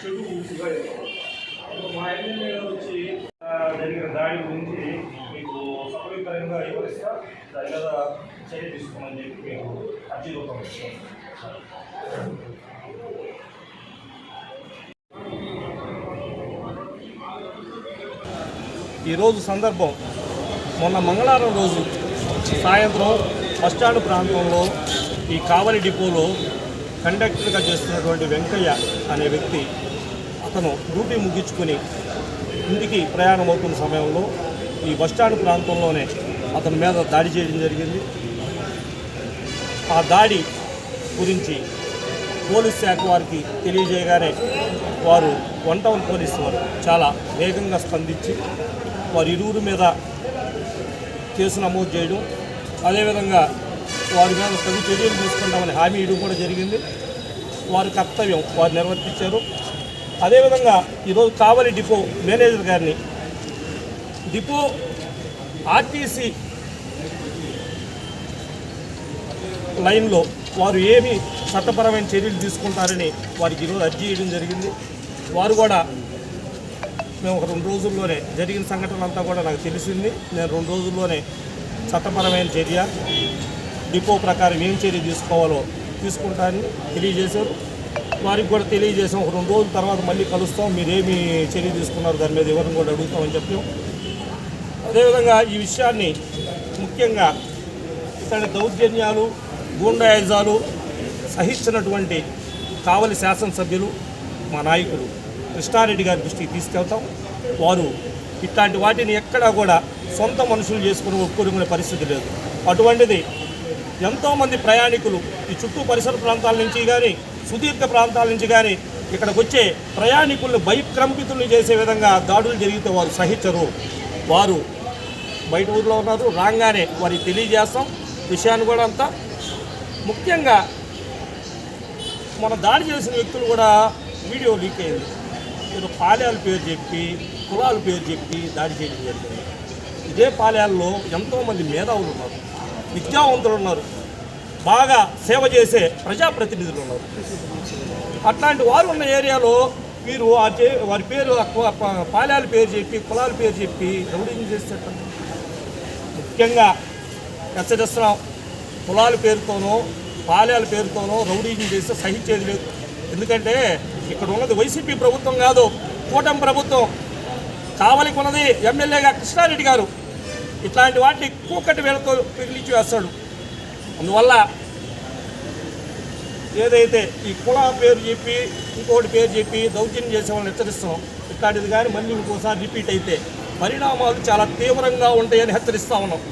చెడు ఊపిగా మా ఎమ్మెల్యే గారు వచ్చి జరిగిన దాడి గురించి మీకు సౌకర్యపరంగా వివరిస్తా. దాని మీద చర్య తీసుకోమని చెప్పి మీకు అర్జీ రూపం ఈరోజు సందర్భం మొన్న మంగళవారం రోజు సాయంత్రం బస్టాండ్ ప్రాంతంలో ఈ కావలి డిపోలో కండక్టర్గా చేస్తున్నటువంటి వెంకయ్య అనే వ్యక్తి అతను డ్యూటీ ముగించుకొని ఇంటికి ప్రయాణం అవుతున్న సమయంలో ఈ బస్టాండ్ ప్రాంతంలోనే అతని మీద దాడి చేయడం జరిగింది. ఆ దాడి గురించి పోలీస్ శాఖ వారికి తెలియజేయగానే వారు వన్ టౌన్ పోలీసు వారు చాలా వేగంగా స్పందించి వారి ఇరువురి మీద కేసు నమోదు చేయడం అదేవిధంగా వారి మీద తగు చర్యలు తీసుకుంటామని హామీ ఇవ్వడం కూడా జరిగింది. వారి కర్తవ్యం వారు నిర్వర్తించారు. అదేవిధంగా ఈరోజు కావలి డిపో మేనేజర్ గారిని. డిపో ఆర్టీసీ లైన్లో వారు ఏమి చట్టపరమైన చర్యలు తీసుకుంటారని వారికి ఈరోజు అర్జీ చేయడం జరిగింది. వారు కూడా మేము ఒక రెండు రోజుల్లోనే జరిగిన సంఘటన అంతా కూడా నాకు తెలిసింది. నేను రెండు రోజుల్లోనే చట్టపరమైన చర్య డిపో ప్రకారం ఏం చర్య తీసుకోవాలో తీసుకుంటానని తెలియజేశారు. వారికి కూడా తెలియజేసాం. ఒక రెండు రోజుల తర్వాత మళ్ళీ కలుస్తాం. మీరేమి చర్య తీసుకున్నారు? దాని మీద ఎవరిని కూడా అడుగుతామని చెప్పాం అదేవిధంగా ఈ విషయాన్ని ముఖ్యంగా ఇతని దౌర్జన్యాలు గూండాయజాలు సహించినటువంటి కావలి శాసనసభ్యులు మా నాయకులు కృష్ణారెడ్డి గారి దృష్టికి తీసుకెళ్తాం. వారు ఇట్లాంటి వాటిని ఎక్కడా కూడా సొంత మనుషులు చేసుకుని ఒప్పుకునే పరిస్థితి లేదు. అటువంటిది ఎంతోమంది ప్రయాణికులు ఈ చుట్టూ పరిసర ప్రాంతాల నుంచి కానీ సుదీర్ఘ ప్రాంతాల నుంచి కానీ ఇక్కడికి వచ్చే ప్రయాణికులను భయక్రంపితుల్ని చేసే విధంగా దాడులు జరిగితే వారు సహించరు. వారు బయట ఊర్లో ఉన్నారు రాగానే వారికి తెలియజేస్తాం. విషయాన్ని కూడా అంతా ముఖ్యంగా మన దాడి చేసిన వ్యక్తులు కూడా వీడియో లీక్ అయింది. ఏదో పాలయాల పేరు చెప్పి కులాల పేరు చెప్పి దాడి చేయడం జరిగింది. ఇదే పాలయాల్లో ఎంతోమంది మేధావులు ఉన్నారు విద్యావంతులు ఉన్నారు. బాగా సేవ చేసే ప్రజాప్రతినిధులు ఉన్నారు. అట్లాంటి వారు ఉన్న ఏరియాలో మీరు చే వారి పేరు పాలాల పేరు చెప్పి కులాల పేరు చెప్పి రౌడింగ్ చేసేట ముఖ్యంగా హెచ్చరిస్తున్నాం కులాల పేరుతోనో పాలాల పేరుతోనో రౌడీజం చేస్తే సహించేది లేదు. ఎందుకంటే ఇక్కడ ఉన్నది వైసీపీ ప్రభుత్వం కాదు కూటమి ప్రభుత్వం. కావలికి ఉన్నది ఎమ్మెల్యేగా కృష్ణారెడ్డి గారు. ఇట్లాంటి వాటిని కూకటి వేలతో పిగిలించి వేస్తాడు అందువల్ల ఏదైతే ఈ కుల పేరు చెప్పి ఇంకోటి పేరు చెప్పి దౌర్జన్యం చేసే వాళ్ళని హెచ్చరిస్తున్నాం. ఇట్లాంటిది కానీ మళ్ళీ ఇంకోసారి రిపీట్ అయితే పరిణామాలు చాలా తీవ్రంగా ఉంటాయని హెచ్చరిస్తా ఉన్నాం.